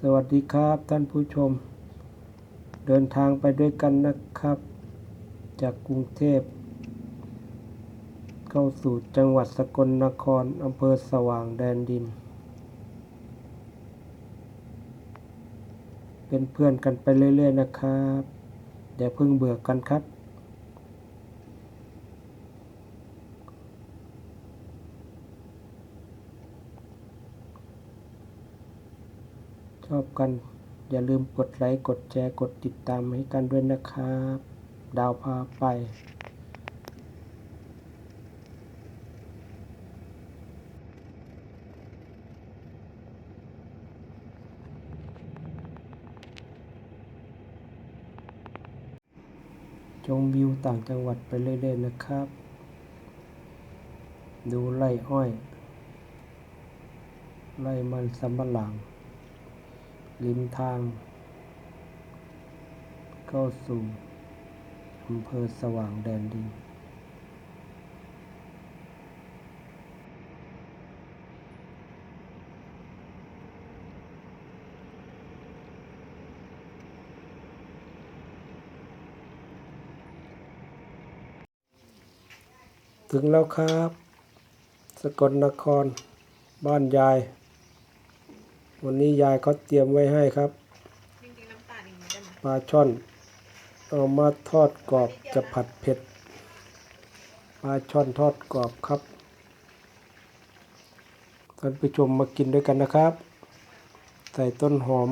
สวัสดีครับท่านผู้ชม เดินทางไปด้วยกันนะครับ จากกรุงเทพ เข้าสู่จังหวัดสกลนครอำเภอสว่างแดนดิน เป็นเพื่อนกันไปเรื่อยๆนะครับอย่าเพิ่งเบื่อกันครับ ชอบกัน อย่าลืมกดไลค์ กดแชร์ กดติดตามให้กันด้วยนะครับ ดาวพาไปชมวิวต่างจังหวัดไปเรื่อยๆนะครับ ดูไร่อ้อย ไร่มันสำปะหลัง ริมทางเข้าสู่อำเภอสว่างแดนดินถึงแล้วครับ สกลนคร บ้านยาย วันนี้ยายเขาเตรียมไว้ให้ครับจริงๆน้ำตาลอย่างนี้ได้ไหมปลาช่อน เอามาทอดกรอบจะผัดเผ็ดปลาช่อนทอดกรอบครับท่านผู้ชมมากินด้วยกันนะครับ ใส่ต้นหอม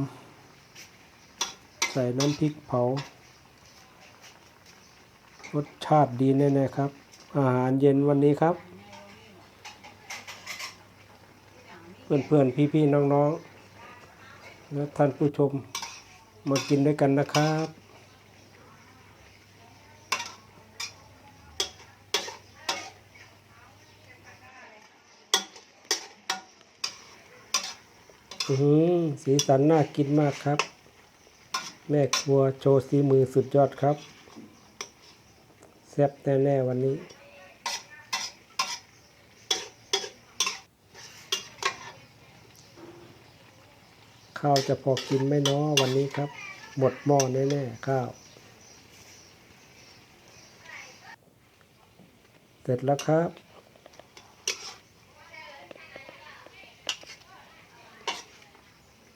ใส่น้ำพริกเผารสชาติดีแน่ๆครับ อาหารเย็นวันนี้ครับ เพื่อนๆ พี่ๆ น้องๆ และท่านผู้ชมมากินด้วยกันนะครับอือหือสีสันน่ากินมากครับ แม่ครัวโชว์สีมือสุดยอดครับ แซ่บแน่ๆวันนี้ ข้าวจะพอกินไหม่น้อวันนี้ครับ หมดหม้อแน่ๆข้าว เสร็จแล้วครับ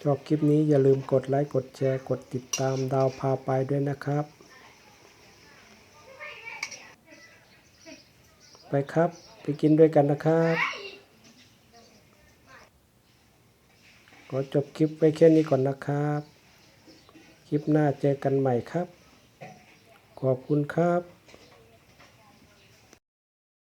ชอบคลิปนี้อย่าลืมกดไลค์กดแชร์กดติดตามดาวพาไปด้วยนะครับ ไปครับ ไปกินด้วยกันนะครับ ขอจบคลิปไว้แค่นี้ก่อนนะครับ คลิปหน้าเจอกันใหม่ครับ ขอบคุณครับ